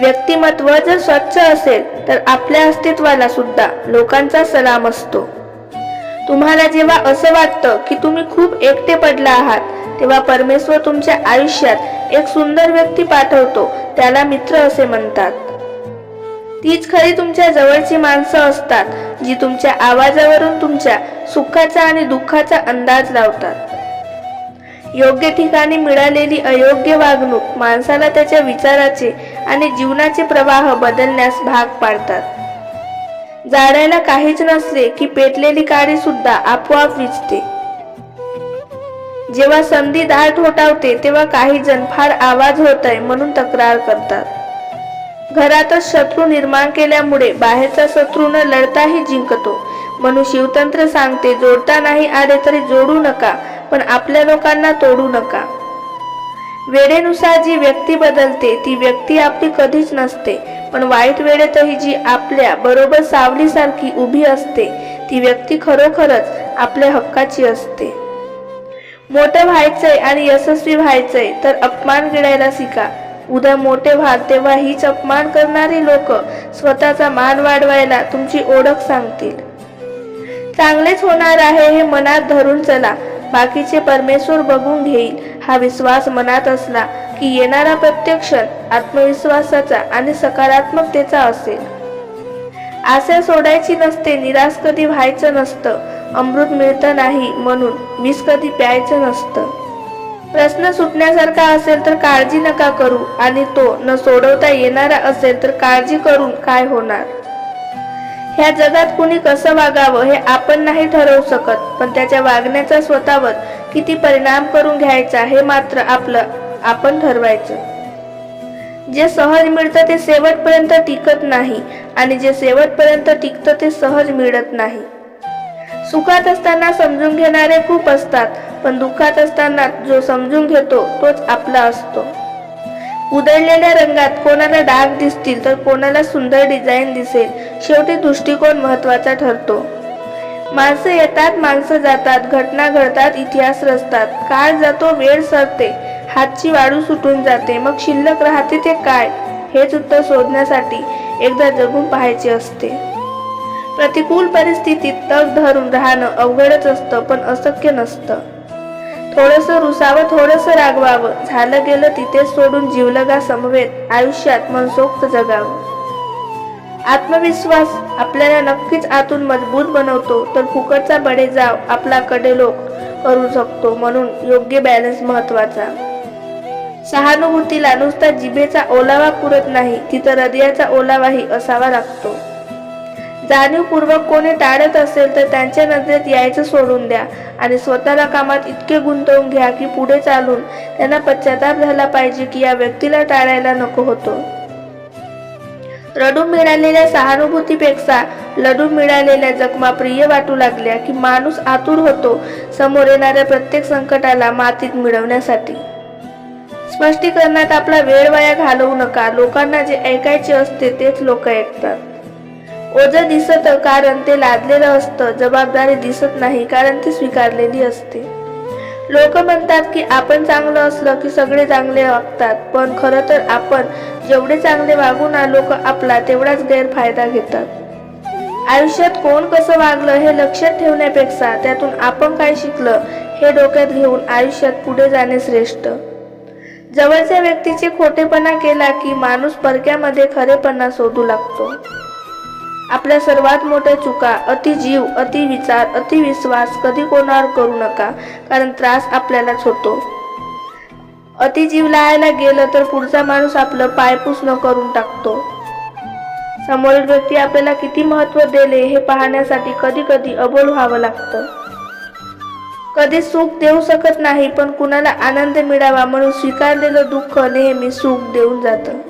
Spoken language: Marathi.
व्यक्तिमत्व जर स्वच्छ असेल तर आपल्या अस्तित्वाला सुद्धा लोकांचा सलाम असतो. तुम्हाला जेव्हा असं वाटतं की तुम्ही खूप एकटे पडला आहात तेव्हा परमेश्वर तुमच्या आयुष्यात एक सुंदर व्यक्ती पाठवतो त्याला मित्र असे म्हणतात. तीच खरी तुमच्या जवळची माणसं असतात जी तुमच्या आवाजावरून तुमच्या सुखाचा आणि दुःखाचा अंदाज लावतात. योग्य ठिकाणी मिळालेली अयोग्य वागणूक माणसाला त्याच्या विचाराचे आणि जीवनाचे प्रवाह बदलण्यास भाग पाडतात. जाळायला काहीच नसले की पेटलेली काळी सुद्धा आपोआप विजते. जेव्हा संधी दाट होटावते तेव्हा काही जण फार आवाज होतय म्हणून तक्रार करतात. घरातच शत्रू निर्माण केल्यामुळे बाहेरचा शत्रू न लढताही जिंकतो. म्हणून शिवतंत्र सांगते जोडता नाही आले तरी जोडू नका पण आपल्या लोकांना तोडू नका. वेळेनुसार जी व्यक्ती बदलते ती व्यक्ती आपली कधीच नसते. पण वाईट वेळेतही जी आपल्या बरोबर सावलीसारखी उभी असते ती व्यक्ती खरोखरच आपल्या हक्काची असते. मोठं व्हायचंय आणि यशस्वी व्हायचंय तर अपमान गिळायला शिका. उद्या मोठे व्हाल तेव्हा हीच अपमान करणारी लोक स्वतःचा मान वाढवायला तुमची ओळख सांगतील. चांगलेच होणार आहे हे मनात धरून चला. बाकीचे परमेश्वर बघून घेईल. हा विश्वास मनात असला की येणारा प्रत्येक क्षण आत्मविश्वासाचा आणि सकारात्मकतेचा असेल. आशा सोडायची नसते निराश कधी व्हायचं नसतं अमृत मिळतं नाही म्हणून विष कधी प्यायचं नसतं. प्रश्न सुटण्यासारखा असेल तर काळजी नका करू आणि तो न सोडवता येणारा असेल तर काळजी करून काय होणार? ह्या जगात कुणी कसं वागावं हे आपण नाही ठरवू शकत पण त्याच्या वागण्याचा स्वतःवर किती परिणाम करून घ्यायचा हे मात्र आपलं आपण ठरवायचं. जे सहज मिळतं ते शेवटपर्यंत टिकत नाही आणि जे शेवटपर्यंत टिकतं ते सहज मिळत नाही. सुखात असताना समजून घेणारे खूप असतात पण दुःखात असताना जो समजून घेतो तोच आपला असतो. उधळलेल्या रंगात कोणाला डाग दिसतील तर कोणाला सुंदर डिझाईन दिसेल शेवटी दृष्टिकोन महत्त्वाचा ठरतो. माणसं येतात माणसं जातात घटना घडतात इतिहास रचतात. काळ जातो वेळ सरते हातची वाळू सुटून जाते. मग शिल्लक राहते ते काय? हेच उत्तर शोधण्यासाठी एकदा जगून पाहायचे असते. प्रतिकूल परिस्थितीत तग धरून राहणं अवघडच असतं पण अशक्य नसतं. थोडंसं रुसावं थोडंसं रागवावं. झालं गेलं तिथेच सोडून जीवलगा समवेत आयुष्यात मनसोक्त जगावं. आत्मविश्वास आपल्याला नक्कीच आतून मजबूत बनवतो तर फुकटचा बडेजाव आपला कडेलोक करू शकतो म्हणून योग्य बॅलन्स महत्त्वाचा सहानुभूतीला नुसता जिभेचा ओलावा पुरत नाही तिथं हृदयाचा ओलावाही असावा लागतो. जाणीवपूर्वक कोणी टाळत असेल तर त्यांच्या नजरेत यायचं सोडून द्या आणि स्वतःला कामात इतके गुंतवून घ्या की पुढे चालून त्यांना पश्चाताप झाला पाहिजे की या व्यक्तीला टाळायला नको होतो. रडून मिळालेल्या सहानुभूतीपेक्षा लढून मिळालेल्या जखमा प्रिय वाटू लागल्या की माणूस आतुर होतो समोर येणाऱ्या प्रत्येक संकटाला मातीत मिळवण्यासाठी. स्पष्टीकरणात आपला वेळ वाया घालवू नका. लोकांना जे ऐकायचे असते तेच लोक ऐकतात. ओझ दिसत कारण ते लादलेलं असतं. जबाबदारी दिसत नाही कारण ती स्वीकारलेली असते. लोक म्हणतात की आपण चांगलं असलं की सगळे चांगले वागतात पण खरं तर आपण जेवढे चांगले वागू ना लोक आपला तेवढाच गैरफायदा घेतात. आयुष्यात कोण कसं वागलं हे लक्षात ठेवण्यापेक्षा त्यातून आपण काय शिकलं हे डोक्यात घेऊन आयुष्यात पुढे जाणे श्रेष्ठ. जवळच्या व्यक्तीचे खोटेपणा केला की माणूस परक्यामध्ये खरेपणा शोधू लागतो. आपल्या सर्वात मोठ्या चुका अतिजीव अतिविचार अति विचार कधी कोणावर करू नका कारण त्रास आपल्यालाच होतो. अतिजीव लायला लावायला गेलं तर पुढचा माणूस आपलं पायपूस न करून टाकतो. समोरील व्यक्ती आपल्याला किती महत्त्व दिले हे पाहण्यासाठी कधी कधी अबोल व्हावं लागतं. कधी सुख देऊ शकत नाही पण कुणाला आनंद मिळावा म्हणून स्वीकारलेलं दुःख नेहमी सुख देऊन जातं.